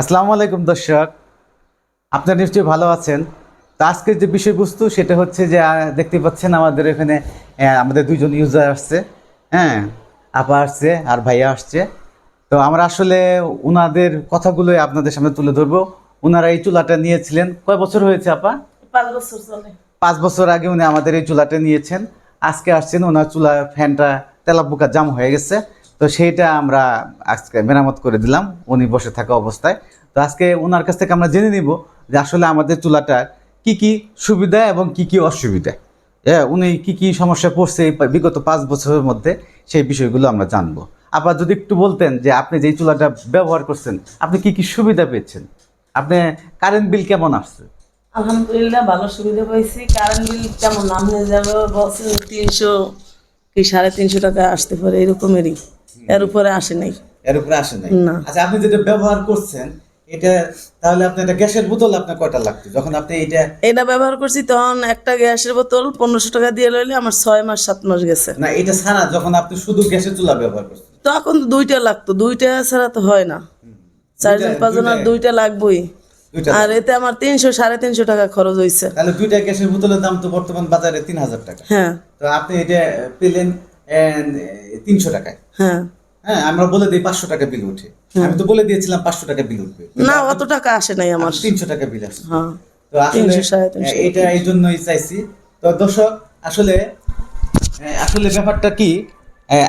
আসসালামু আলাইকুম দর্শক। আপনারা নিশ্চয়ই ভালো আছেন। তো আজকের যে বিষয়বস্তু সেটা হচ্ছে যে দেখতে পাচ্ছেন আমাদের এখানে আমাদের দুইজন ইউজার আসছে। হ্যাঁ আপা আসছে আর ভাইয়া আসছে। তো আমরা আসলে ওনাদের কথাগুলোই আপনাদের সামনে তুলে ধরবো। ওনারা এই চুলাটা নিয়েছিলেন। কয় বছর হয়েছে আপা? পাঁচ বছর চলে। পাঁচ বছর আগে উনি আমাদের এই চুলাটা নিয়েছেন। আজকে আসছেন ওনার চুলা ফ্যানটা তেলাপোকা জাম হয়ে গেছে। তো সেইটা আমরা আজকে মেরামত করে দিলাম। উনি বসে থাকা অবস্থায়। তো আজকে ওনার কাছ থেকে আমরা জেনে নিব যে আসলে আমাদের চুলাটার কি কি সুবিধা এবং কি কি অসুবিধা। হ্যাঁ উনি কি কি সমস্যা পড়ছে বিগত পাঁচ বছরের মধ্যে সেই বিষয়গুলো আমরা জানব। আবার যদি একটু বলতেন যে আপনি যেই চুলাটা ব্যবহার করছেন, আপনি কি কি সুবিধা পেয়েছেন? আপনি কারেন্ট বিল কেমন আসছে? আলহামদুলিল্লাহ ভালো সুবিধা পাইছি। কারেন্ট বিল কেমন? নামে যাবে বলছে তিনশো কি সাড়ে তিনশো টাকা আসতে পারে, এরকমেরই। এর উপরে আসে নাই। এর উপরে আসে নাই। না। আচ্ছা আপনি যেটা ব্যবহার করছেন এটা তাহলে আপনার একটা গ্যাসের বোতল আপনার কয়টা লাগতো? যখন আপনি এটা এটা ব্যবহার করছি তখন একটা গ্যাসের বোতল পনেরোশো টাকা দিয়ে লইলে আমার ছয় মাস সাত মাস গেছে। না এটা ছাড়া যখন আপনি শুধু গ্যাসের চুলা ব্যবহার করছেন। তখন দুইটা লাগতো। দুইটা ছাড়া তো হয় না। চারজন পাঁচজন আর দুইটা- দুইটা লাগবেই। আর এতে আমার তিনশো সাড়ে তিনশো টাকা খরচ হয়েছে তাহলে দুইটা গ্যাসের বোতলের দাম তো বর্তমান বাজারে তিন হাজার টাকা। হ্যাঁ। তো আপনি এটা পেলেন তিনশো টাকায়। হ্যাঁ। হ্যাঁ আমরা বলে দিই পাঁচশো টাকা বিল উঠে। আমি তো বলে দিয়েছিলাম পাঁচশো টাকা বিল উঠবে। না অত টাকা আসে নাই আমার। তিনশো টাকা বিল আসছে। হ্যাঁ। তো আসলে এটা এই জন্যই চাইছি। তো দর্শক আসলে আসলে ব্যাপারটা কি?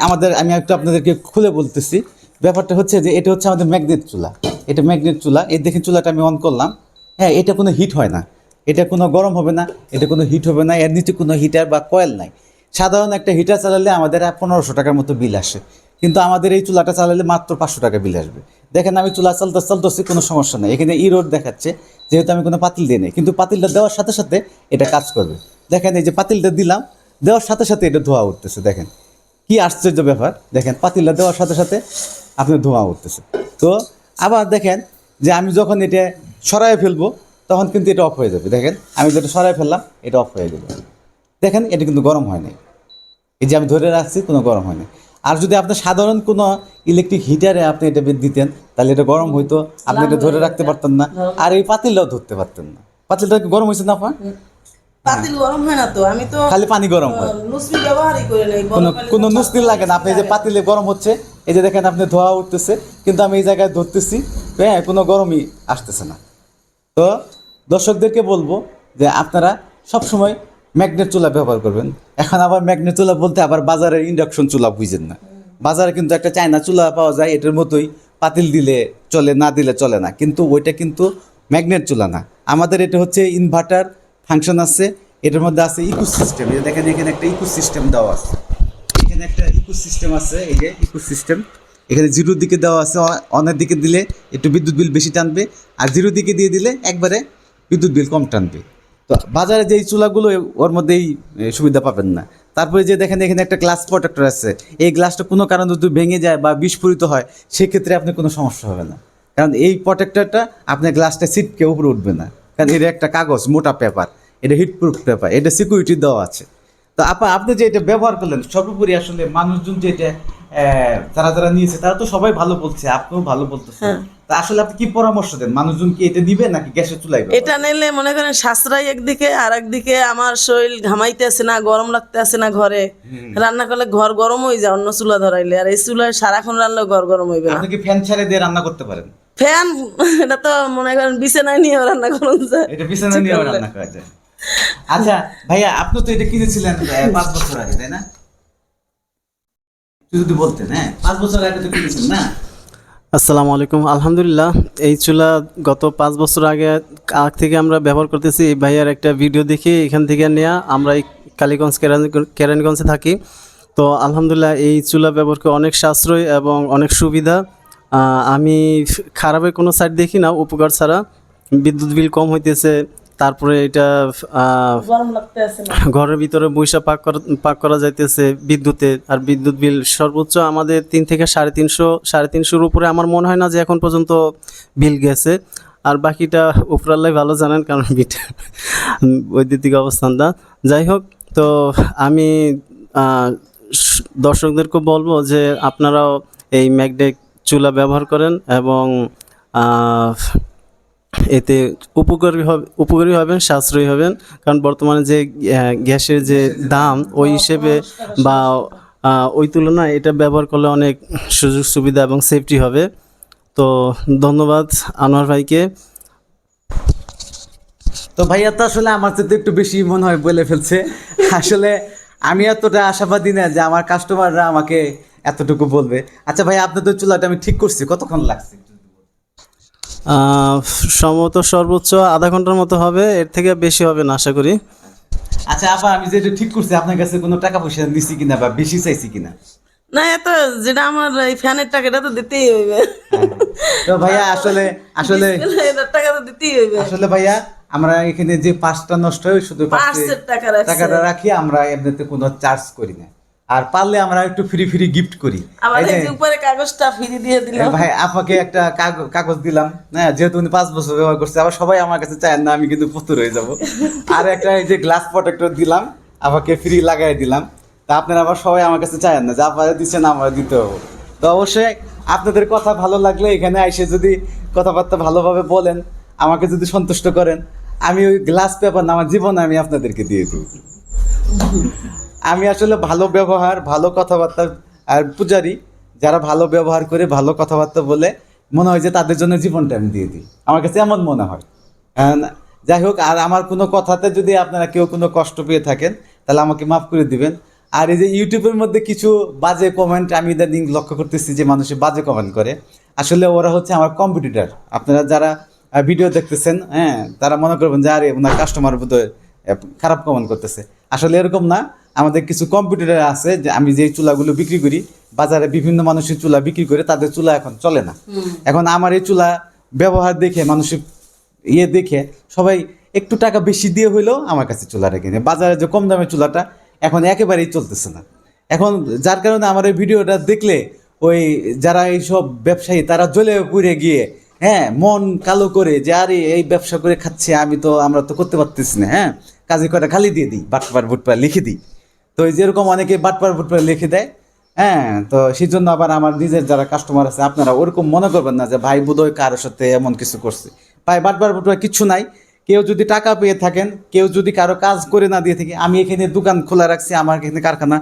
আমাদের আমি একটু আপনাদেরকে খুলে বলতেছি। ব্যাপারটা হচ্ছে যে এটা হচ্ছে আমাদের ম্যাগনেট চুলা। এটা ম্যাগনেট চুলা। এই দেখেন চুলাটা আমি অন করলাম। হ্যাঁ এটা কোনো হিট হয় না। এটা কোনো গরম হবে না। এটা কোনো হিট হবে না। এর নিচে কোনো হিটার বা কয়েল নাই। সাধারণ একটা হিটার চালালে আমাদের পনেরোশো টাকার মতো বিল আসে। কিন্তু আমাদের এই চুলাটা চালালে মাত্র পাঁচশো টাকা বিল আসবে। দেখেন আমি চুলা চালতে চালতেছি, কোনো সমস্যা নেই। এখানে ই রোড দেখাচ্ছে, যেহেতু আমি কোনো পাতিল দিই নাই। কিন্তু পাতিলটা দেওয়ার সাথে সাথে এটা কাজ করবে। দেখেন এই যে পাতিলটা দিলাম, দেওয়ার সাথে সাথে এটা ধোয়া উঠতেছে, দেখেন। কি আশ্চর্য ব্যাপার। দেখেন, পাতিলটা দেওয়ার সাথে সাথে আপনার ধোঁয়া উঠতেছে। তো আবার দেখেন যে আমি যখন এটা সরাই ফেলব, তখন কিন্তু এটা অফ হয়ে যাবে। দেখেন, আমি যেটা সরাই ফেললাম, এটা অফ হয়ে যাবে। দেখেন, এটা কিন্তু গরম হয় নাই। এই যে আমি ধরে রাখছি কোনো গরম হয় না আর যদি আপনার সাধারণ কোনো ইলেকট্রিক হিটারে আপনি এটা দিতেন তাহলে এটা গরম হইতো। আপনি এটা ধরে রাখতে পারতেন না। আর এই পাতিলটাও ধরতে পারতেন না। পাতিলটা কি গরম হয়েছে না আপনার পাতিল গরম হয় না তো আমি তো খালি পানি গরম হয়। লুচি ব্যবহারই করে নেই কোনো লাগে না। আপনি যে পাতিলে গরম হচ্ছে এই যে দেখেন আপনি ধোয়া উঠতেছে কিন্তু আমি এই জায়গায় ধরতেছি হ্যাঁ কোনো গরমই আসতেছে না। তো দর্শকদেরকে বলব যে আপনারা সবসময় ম্যাগনেট চুলা ব্যবহার করবেন। এখন আবার ম্যাগনেট চুলা বলতে আবার বাজারের ইন্ডাকশন চুলা বুঝেন না। বাজারে কিন্তু একটা চায়না চুলা পাওয়া যায়, এটার মতোই পাতিল দিলে চলে, না দিলে চলে না। কিন্তু ওইটা কিন্তু ম্যাগনেট চুলা না। আমাদের এটা হচ্ছে ইনভার্টার ফাংশন আছে, এটার মধ্যে আছে ইকো সিস্টেম দেখেন, এখানে একটা ইকো সিস্টেম দেওয়া আছে। এখানে একটা ইকো সিস্টেম আছে, এই যে ইকো সিস্টেম এখানে জিরোর দিকে দেওয়া আছে অনের দিকে দিলে একটু বিদ্যুৎ বিল বেশি টানবে, আর জিরো দিকে দিয়ে দিলে একবারে বিদ্যুৎ বিল কম টানবে। তো বাজারে যেই চুলাগুলো, ওর মধ্যেই সুবিধা পাবেন না। তারপরে যে দেখেন, এখানে একটা গ্লাস প্রোটেক্টর আছে। এই গ্লাসটা কোনো কারণে যদি ভেঙে যায় বা বিস্ফোরিত হয়, সেক্ষেত্রে আপনার কোনো সমস্যা হবে না। কারণ এই প্রোটেক্টরটা আপনার গ্লাসটা সিটকে উপরে উঠবে না। কারণ এটা একটা কাগজ, মোটা পেপার এটা হিটপ্রুফ পেপার এটা সিকিউরিটি দেওয়া আছে। তো আপা, আপনি যে এটা ব্যবহার করলেন, সর্বোপরি আসলে মানুষজন যে এটা যারা যারা নিয়েছে তারা তো সবাই ভালো বলছে আপনিও ভালো বলতেছেন। তা আসলে আপনি কি পরামর্শ দেন? মানুষজন কি এটা দিবে নাকি চুলাই এটা নিলে মনে করেন সাশ্রয় একদিকে আর একদিকে আমার শরীর ঘামাইতে আছে না গরম লাগতে আছে না ঘরে। রান্না করলে ঘর গরম হয়ে যায় অন্য চুলা ধরাইলে। আর এই চুলায় সারাক্ষণ রান্নাও ঘর গরম হইবে না। আপনি কি ফ্যান ছেড়ে দিয়ে রান্না করতে পারেন? ফ্যান এটা তো মনে করেন বিছানায় নিয়ে রান্না করুন যায়। এটা বিছানা নিয়ে রান্না করা যায়। আচ্ছা ভাইয়া আপনি তো এটা কিনেছিলেন পাঁচ বছর আগে তাই না? যদি বলতেন হ্যাঁ পাঁচ বছর আগে তো কিনেছেন না? আসসালামু আলাইকুম, আলহামদুলিল্লাহ। এই চুলা গত পাঁচ বছর আগে আগ থেকে আমরা ব্যবহার করতেছি, এই ভাইয়ার একটা ভিডিও দেখে, এখান থেকে নেওয়া আমরা এই কালীগঞ্জ কেরান- কেরানীগঞ্জে থাকি। তো আলহামদুলিল্লাহ, এই চুলা ব্যবহার করে অনেক সাশ্রয় এবং অনেক সুবিধা। আমি খারাপের কোনো সাইড দেখি না, উপকার ছাড়া। বিদ্যুৎ বিল কম হইতেছে তারপরে এটা ঘরের ভিতরে বৈশা পাক করা পাক করা যাইতেছে বিদ্যুতে। আর বিদ্যুৎ বিল সর্বোচ্চ আমাদের তিন থেকে সাড়ে তিনশো সাড়ে তিনশোর উপরে আমার মনে হয় না যে এখন পর্যন্ত বিল গেছে। আর বাকিটা উপরাল্লাই ভালো জানেন কারণ বৈদ্যুতিক অবস্থানটা যাই হোক তো আমি দর্শকদেরকে বলব যে আপনারাও এই ম্যাকডেক চুলা ব্যবহার করেন এবং এতে উপকারী হবে, উপকারী হবেন, সাশ্রয়ী হবেন। কারণ বর্তমানে যে গ্যাসের যে দাম, ওই হিসেবে বা ওই তুলনায় এটা ব্যবহার করলে অনেক সুযোগ সুবিধা এবং সেফটি হবে। তো ধন্যবাদ আনোয়ার ভাইকে। তো ভাইয়া তো আসলে আমার তো একটু বেশি মনে হয় বলে ফেলছে। আসলে আমি এতটা আশাবাদী না যে আমার কাস্টমাররা আমাকে এতটুকু বলবে। আচ্ছা ভাই আপনাদের চুলাটা আমি ঠিক করছি। কতক্ষণ লাগছে? সম্ভবত সর্বোচ্চ আধা ঘণ্টার মতো হবে এর থেকে বেশি হবে না আশা করি। আচ্ছা আপা আমি যেটা ঠিক করছি আপনার কাছে কোনো টাকা পয়সা নিছি কিনা বা বেশি চাইছি কিনা? না এত যেটা আমার এই ফ্যানের টাকাটা তো দিতেই হইবে। তো ভাইয়া আসলে আসলে টাকা তো দিতেই হইবে। আসলে ভাইয়া আমরা এখানে যে পাঁচটা নষ্ট হয় শুধু পাঁচে টাকাটা রাখি আমরা এমনিতে কোনো চার্জ করি না। আর পারলে আমরা একটু ফ্রি ফ্রি গিফট করি। উপরে কাগজটা ফিরে দিয়ে দিলাম ভাই আপনাকে একটা কাগ- কাগজ দিলাম হ্যাঁ যেহেতু উনি পাঁচ বছর ব্যবহার করছে আবার সবাই আমার কাছে চায় না আমি কিন্তু পুতুর হয়ে যাব। আর একটা এই যে গ্লাস প্রোটেক্টর দিলাম আমাকে ফ্রি লাগাই দিলাম। তা আপনারা আবার সবাই আমার কাছে চায় না যে আপনারা দিচ্ছেন আমরা দিতে হবে। তো অবশ্যই আপনাদের কথা ভালো লাগলে এখানে এসে যদি কথাবার্তা ভালোভাবে বলেন আমাকে যদি সন্তুষ্ট করেন আমি ওই গ্লাস পেপার না আমার জীবনে আমি আপনাদেরকে দিয়ে দেবো। আমি আসলে ভালো ব্যবহার, ভালো কথাবার্তা আর পূজারি যারা ভালো ব্যবহার করে ভালো কথাবার্তা বলে, মনে হয় যে তাদের জন্য জীবনটা আমি দিয়ে দিই। আমার কাছে এমন মনে হয়। যাই হোক, আর আমার কোনো কথাতে যদি আপনারা কেউ কোনো কষ্ট পেয়ে থাকেন, তাহলে আমাকে মাফ করে দিবেন। আর এই যে ইউটিউবের মধ্যে কিছু বাজে কমেন্ট আমি ইদানিং লক্ষ্য করতেছি যে মানুষে বাজে কমেন্ট করে। আসলে ওরা হচ্ছে আমার কম্পিটিটার আপনারা যারা ভিডিও দেখতেছেন হ্যাঁ তারা মনে করবেন যে আরে, ওনার কাস্টমার বোধহয় খারাপ কমেন্ট করতেছে। আসলে এরকম না। আমাদের কিছু কম্পিউটার আছে যে আমি যে চুলাগুলো বিক্রি করি বাজারে বিভিন্ন মানুষের চুলা বিক্রি করে তাদের চুলা এখন চলে না। এখন আমার এই চুলা ব্যবহার দেখে মানুষের ইয়ে দেখে সবাই একটু টাকা বেশি দিয়ে হইলেও আমার কাছে চুলা চুলাটা কিনে। বাজারে যে কম দামের চুলাটা এখন একেবারেই চলতেছে না। এখন যার কারণে আমার এই ভিডিওটা দেখলে ওই যারা এইসব ব্যবসায়ী তারা জ্বলে পুড়ে গিয়ে হ্যাঁ মন কালো করে যে আরে এই ব্যবসা করে খাচ্ছে আমি তো আমরা তো করতে পারতেছি না হ্যাঁ কাজে করে খালি দিয়ে দিই বাটপার বুটপার লিখে দিই। তো যেরকম অনেকে বাটপার বুটপার লিখে দেয় হ্যাঁ তো সেই জন্য আবার আমার নিজের যারা কাস্টমার আছে, আপনারা ওরকম মনে করবেন না যে, ভাই, বোধহয় কারোর সাথে এমন কিছু করছে। ভাই বাটপার বুটপার কিচ্ছু নাই। কেউ যদি টাকা পেয়ে থাকেন, কেউ যদি কারও কাজ করে না দিয়ে থাকে, আমি এখানে দোকান খোলা রাখছি, আমার এখানে কারখানা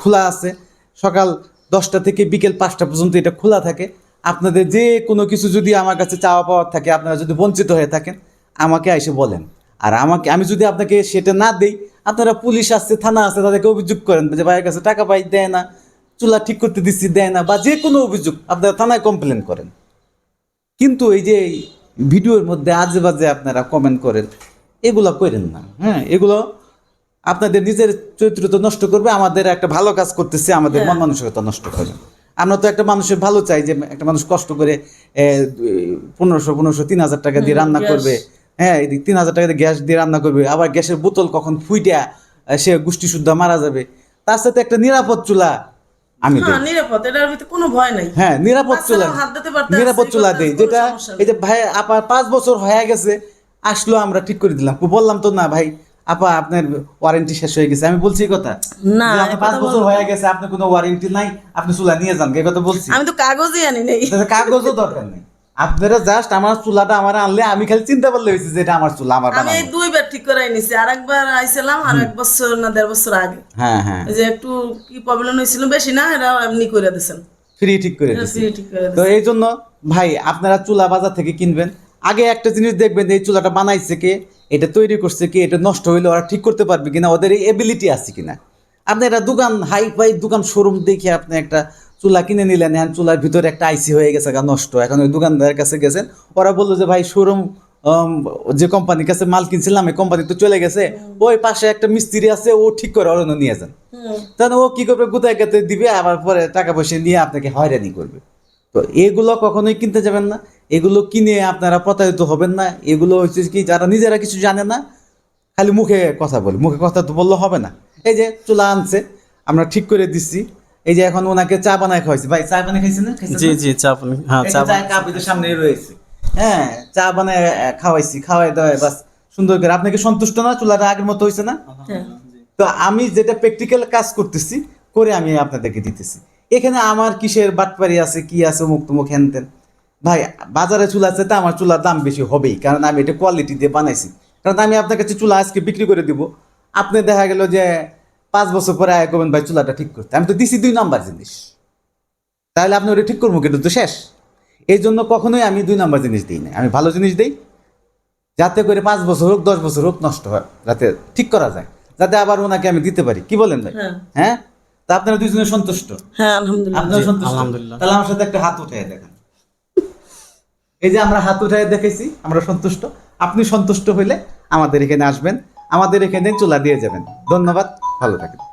খোলা আছে। সকাল দশটা থেকে বিকেল পাঁচটা পর্যন্ত এটা খোলা থাকে। আপনাদের যে কোনো কিছু যদি আমার কাছে চাওয়া পাওয়ার থাকে, আপনারা যদি বঞ্চিত হয়ে থাকেন, আমাকে এসে বলেন। আর আমাকে আমি যদি আপনাকে সেটা না দেই আপনারা পুলিশ আসছে থানা আসছে তাদেরকে অভিযোগ করেন যে ভাইয়ের কাছে টাকা পাই দেয় না চুলা ঠিক করতে দিচ্ছি দেয় না বা যে কোনো অভিযোগ আপনারা থানায় কমপ্লেন করেন। কিন্তু এই যে ভিডিওর মধ্যে আজে বাজে আপনারা কমেন্ট করেন এগুলো করেন না হ্যাঁ? এগুলো আপনাদের নিজের চরিত্র তো নষ্ট করবে আমাদের একটা ভালো কাজ করতেছে আমাদের মন মানসিকতা নষ্ট করবে আমরা তো একটা মানুষের ভালো চাই যে একটা মানুষ কষ্ট করে পনেরোশো পনেরোশো তিন হাজার টাকা দিয়ে রান্না করবে হ্যাঁ এই তিন হাজার টাকা দিয়ে গ্যাস দিয়ে রান্না করবে। আবার গ্যাসের বোতল কখন ফুইটা সে গোষ্ঠী শুদ্ধ মারা যাবে। তার সাথে একটা নিরাপদ চুলা আমি দেই। হ্যাঁ নিরাপদ এটার ভিতরে কোনো ভয় নাই। হ্যাঁ নিরাপদ চুলা নিরাপদ চুলা দেই যেটা এই যে ভাই আপা পাঁচ বছর হয়ে গেছে আসলো আমরা ঠিক করে দিলাম। বললাম তো না ভাই আপা আপনার ওয়ারেন্টি শেষ হয়ে গেছে। আমি বলছি কথা না, পাঁচ বছর হয়ে গেছে আপনার কোনো ওয়ারেন্টি নাই আপনি চুলা নিয়ে যান এই কথা বলছি। আমি তো কাগজই আনি নাই। কাগজও দরকার নেই। আপনারা জাস্ট আমার চুলাটা আমার আনলে আমি খালি চিন্তা করলে হয়েছে যে এটা আমার চুলা আমার আমি দুইবার ঠিক করে নিছি। আর একবার আইছিলাম আর এক বছর না দেড় বছর আগে। হ্যাঁ হ্যাঁ। যে একটু কি প্রবলেম হয়েছিল বেশি না এটা এমনি করে দিয়েছেন ফ্রি ঠিক করে তো এই জন্য ভাই আপনারা চুলা বাজার থেকে কিনবেন। আগে একটা জিনিস দেখবেন এই চুলাটা বানাইছে কে এটা তৈরি করছে কে এটা নষ্ট হইলে ওরা ঠিক করতে পারবে কিনা ওদের এই এবিলিটি আছে কিনা। আপনি একটা দোকান হাই ফাই দোকান শোরুম দেখে আপনি একটা চুলা কিনে নিলেন এখন চুলার ভিতরে একটা আইসি হয়ে গেছে গা নষ্ট। এখন ওই দোকানদারের কাছে গেছেন ওরা বলল যে ভাই শোরুম যে কোম্পানির কাছে মাল কিনছিলাম এই কোম্পানি তো চলে গেছে ওই পাশে একটা মিস্ত্রি আছে ও ঠিক করে অরণ্য নিয়ে যান। তাহলে ও কি করবে গুতায় গাতে দিবে আবার পরে টাকা পয়সা নিয়ে আপনাকে হয়রানি করবে। তো এগুলো কখনোই কিনতে যাবেন না এগুলো কিনে আপনারা প্রতারিত হবেন না এগুলো হচ্ছে কি যারা নিজেরা কিছু জানে না খালি মুখে কথা বলে মুখে কথা তো বললে হবে না। এই যে চুলা আনছে আমরা ঠিক করে দিচ্ছি। এই যে এখন ওনাকে চা বানায় খাওয়াইছি। ভাই চা বানায় খাইছেন না? জি জি চা পানি হ্যাঁ চা চা কাপ এই সামনেই রয়েছে। হ্যাঁ চা বানায় খাওয়াইছি খাওয়াই দাওয়াই বাস সুন্দর করে। আপনি কি সন্তুষ্ট না? চুলাটা আগের মতো হয়েছে না? হ্যাঁ। তো আমি যেটা প্র্যাকটিক্যাল কাজ করতেছি করে আমি আপনাদেরকে দিতেছি। এখানে আমার কিসের বাটপারি আছে কি আছে মুখ তুমুখ হ্যানতেন ভাই বাজারে চুলা আছে তা আমার চুলার দাম বেশি হবেই কারণ আমি এটা কোয়ালিটি দিয়ে বানাইছি। কারণ আমি আপনার কাছে চুলা আজকে বিক্রি করে দিব। আপনি দেখা গেল যে পাঁচ বছর পরে আয় করবেন ভাই চুলাটা ঠিক করতে। আমি তো দিছি দুই নাম্বার জিনিস। তাহলে আপনি ওটা ঠিক করব কিন্তু তো শেষ। এই জন্য কখনোই আমি দুই নাম্বার জিনিস দিই না আমি ভালো জিনিস দিই যাতে করে পাঁচ বছর হোক দশ বছর হোক নষ্ট হয় যাতে ঠিক করা যায় যাতে আবার ওনাকে আমি দিতে পারি। কি বলেন ভাই? হ্যাঁ। হ্যাঁ? তা আপনারা দুইজনে সন্তুষ্ট? হ্যাঁ আলহামদুলিল্লাহ। সন্তুষ্ট? আলহামদুলিল্লাহ। তাহলে আমার সাথে একটা হাত উঠাই দেখেন। এই যে আমরা হাত উঠাই দেখেছি আমরা সন্তুষ্ট। আপনি সন্তুষ্ট হইলে আমাদের এখানে আসবেন আমাদের এখানে চুলা দিয়ে যাবেন। ধন্যবাদ। ভালো থাকেন